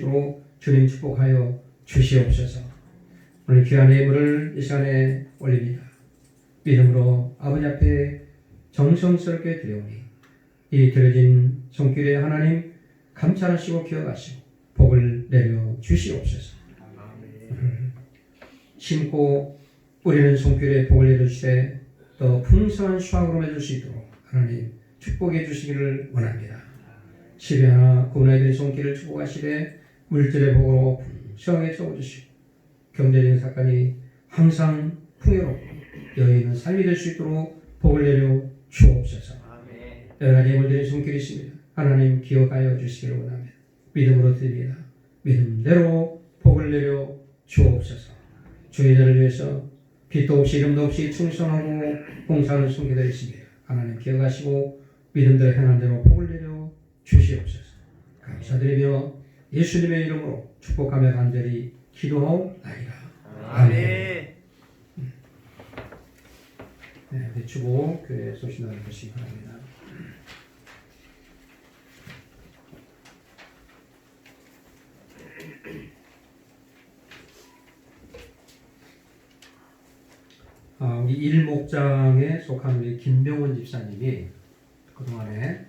로 주님 축복하여 주시옵소서. 오늘 귀한 예물을 이 시간에 올립니다. 믿음으로 아버지 앞에 정성스럽게 드려오니 이 드려진 손길에 하나님 감찰하시고 기억하시고 복을 내려 주시옵소서. 심고 뿌리는 손길에 복을 내려 주시되 더 풍성한 수확으로 맺을 수 있도록 하나님 축복해 주시기를 원합니다. 시비 하나 구원해드린 손길을 축복하시되 물질의 복으로 풍성하게 채워주시고 경제적인 사건이 항상 풍요롭고 여인은 삶이 될 수 있도록 복을 내려 주옵소서. 여러 가지 예물들의 손길이 있습니다. 하나님 기억하여 주시기를 원합니다. 믿음으로 드립니다. 믿음대로 복을 내려 주옵소서. 주의 자를 위해서 빛도 없이 이름도 없이 충성하고 봉사하는 손길들이 있습니다. 하나님 기억하시고 믿음대로 행한 대로 복을 내려 주시옵소서. 감사드리며 예수님의 이름으로 축복하며 간절히 기도하옵나이다. 아멘. 네, 내추고 교회 소식 것이 바랍니다. 아, 우리 일목장에 속한 우리 김병원 집사님이 그동안에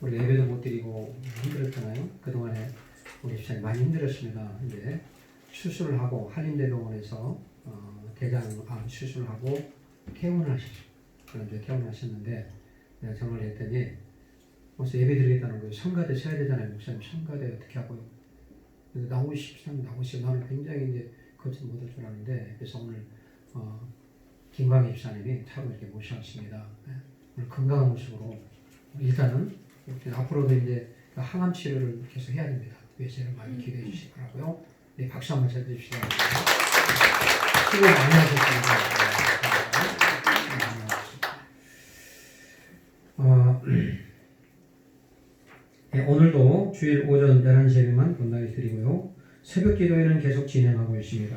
우리 예배도 못 드리고 힘들었잖아요. 그동안에 우리 집사님 많이 힘들었습니다. 이제 수술을 하고 한인대병원에서 어, 대장 암 수술을 하고 퇴원을 하셨죠. 그런데 퇴원을 하셨는데 내가 전화를 했더니 벌써 예배 드리겠다는 거예요. 성가대 세야 되잖아요. 목사님 성가대 어떻게 하고요. 그래서 싶으면 나오시고 나는 굉장히 이제 거쳐 못할 줄 아는데 그래서 오늘 어, 김광희 집사님이 차로 이렇게 모셔왔습니다. 네. 오늘 건강한 모습으로 일단은 앞으로도 이제 그 항암 치료를 계속 해야 됩니다. 위해서는 많이 기대해 주시기 바라고요. 네, 박수 한번 쳐주시기 바랍니다. 수고 많이 하셨습니다. 어, 네, 오늘도 주일 오전 11시에만 본당에 드리고요. 새벽 기도회는 계속 진행하고 있습니다.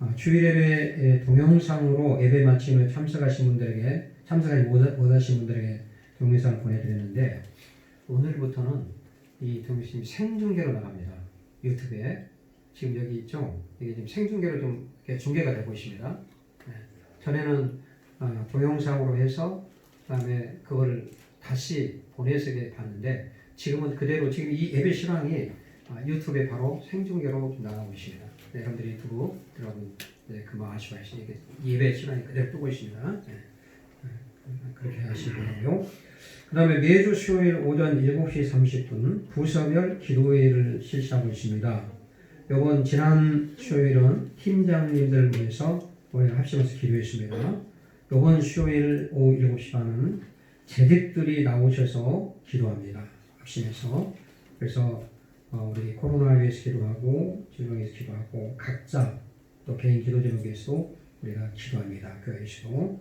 아, 주일 예배 동영상으로 예배 마침에 참석하신 분들에게 참석하지 못하- 못하신 분들에게 동영상을 보내드렸는데 오늘부터는 이 동영상이 생중계로 나갑니다. 유튜브에 지금 여기 있죠. 이게 지금 생중계로 좀 이렇게 중계가 되고 있습니다. 네. 전에는 아, 동영상으로 해서 그다음에 그걸 다시 보내서 봤는데 지금은 그대로 지금 이 예배 실황이 아, 유튜브에 바로 생중계로 나가고 있습니다. 네, 여러분들이 유튜브 여러분 네, 그만 하시고 하시 이게 예배 실황이 그대로 뜨고 있습니다. 네. 네, 그렇게 하시고요. 그 다음에 매주 수요일 오전 7시 30분 부서별 기도회를 실시하고 있습니다. 요번 지난 수요일은 팀장님들 모여서 우리 합심해서 기도했습니다. 요번 수요일 오후 7시 반은 재직들이 나오셔서 기도합니다. 합심해서. 그래서 어, 우리 코로나 위해서 기도하고 질병 위해서 기도하고 각자 또 개인 기도 제목 위해서 우리가 기도합니다. 교회에서도 어,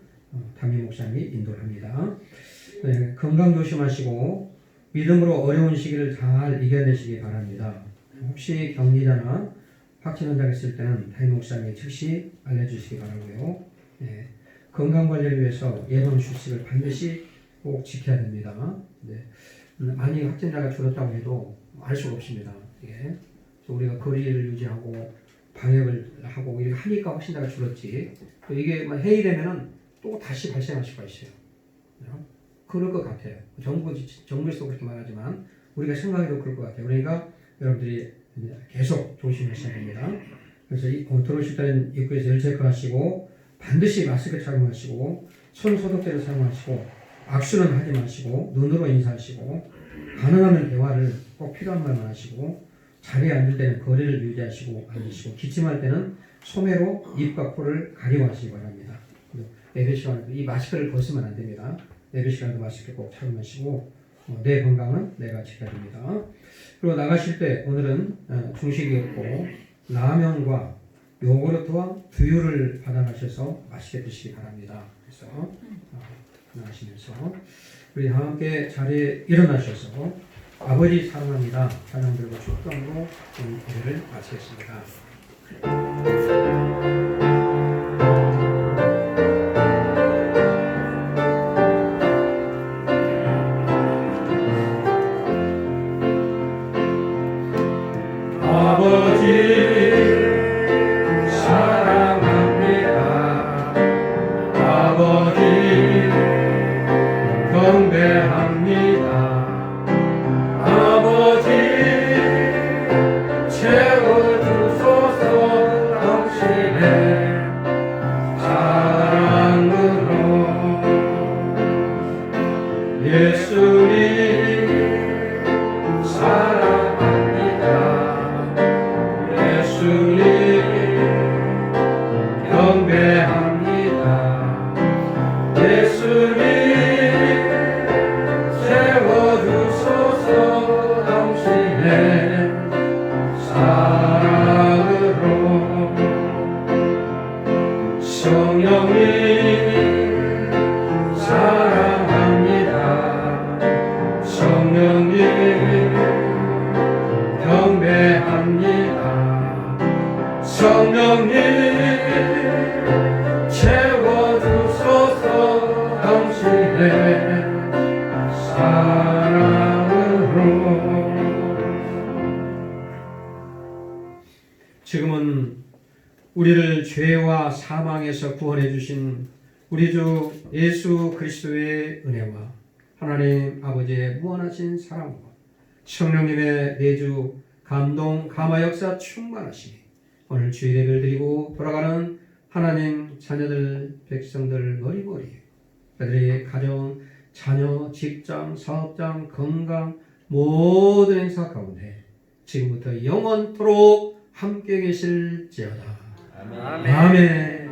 담임 목사님이 인도를 합니다. 네, 건강 조심하시고 믿음으로 어려운 시기를 잘 이겨내시기 바랍니다. 혹시 격리자나 확진 환자가 있을 때는 담임 목사님이 즉시 알려주시기 바라고요. 네, 건강 관리를 위해서 예방 수칙을 반드시 꼭 지켜야 됩니다. 네, 음, 많이 확진자가 줄었다고 해도 알 수가 없습니다. 예. 또 우리가 거리를 유지하고 방역을 하고 이렇게 하니까 확진자가 줄었지. 또 이게 막 해이되면은 또 다시 발생할 수가 있어요. 그럴 것 같아요. 정부 정부에서 그렇게 말하지만 우리가 생각해도 그럴 것 같아요. 그러니까 여러분들이 계속 조심하셔야 됩니다. 그래서 이, 어, 들어오실 때는 입구에서 열 체크하시고 반드시 마스크 착용하시고 손 소독제를 사용하시고 악수는 하지 마시고 눈으로 인사하시고 가능하면 대화를 꼭 필요한 말만 하시고 자리에 앉을 때는 거리를 유지하시고 앉으시고 기침할 때는 소매로 입과 코를 가리워하시기 바랍니다. 예배 시간에 이 마스크를 벗으면 안 됩니다. 예배 시간에도 마스크 꼭 착용하시고 어, 내 건강은 내가 지켜야 됩니다. 그리고 나가실 때 오늘은 어, 중식이 없고 라면과 요구르트와 두유를 받아가셔서 맛있게 드시기 바랍니다. 그래서 어, 나가시면서 우리 다 함께 자리에 일어나셔서 아버지 사랑합니다. 찬양 들고 축도함으로 오늘 예배를 마치겠습니다. 성령님 채워주소서 당신의 사랑으로. 지금은 우리를 죄와 사망에서 구원해 주신 우리 주 예수 그리스도의 은혜와 하나님 아버지의 무한하신 사랑과 성령님의 매주 감동 감화 역사 충만하시니 오늘 주일 예배를 드리고 돌아가는 하나님 자녀들 백성들 머리머리 그들의 가정 자녀 직장 사업장 건강 모든 행사 가운데 지금부터 영원토록 함께 계실지어다 아멘. 아멘.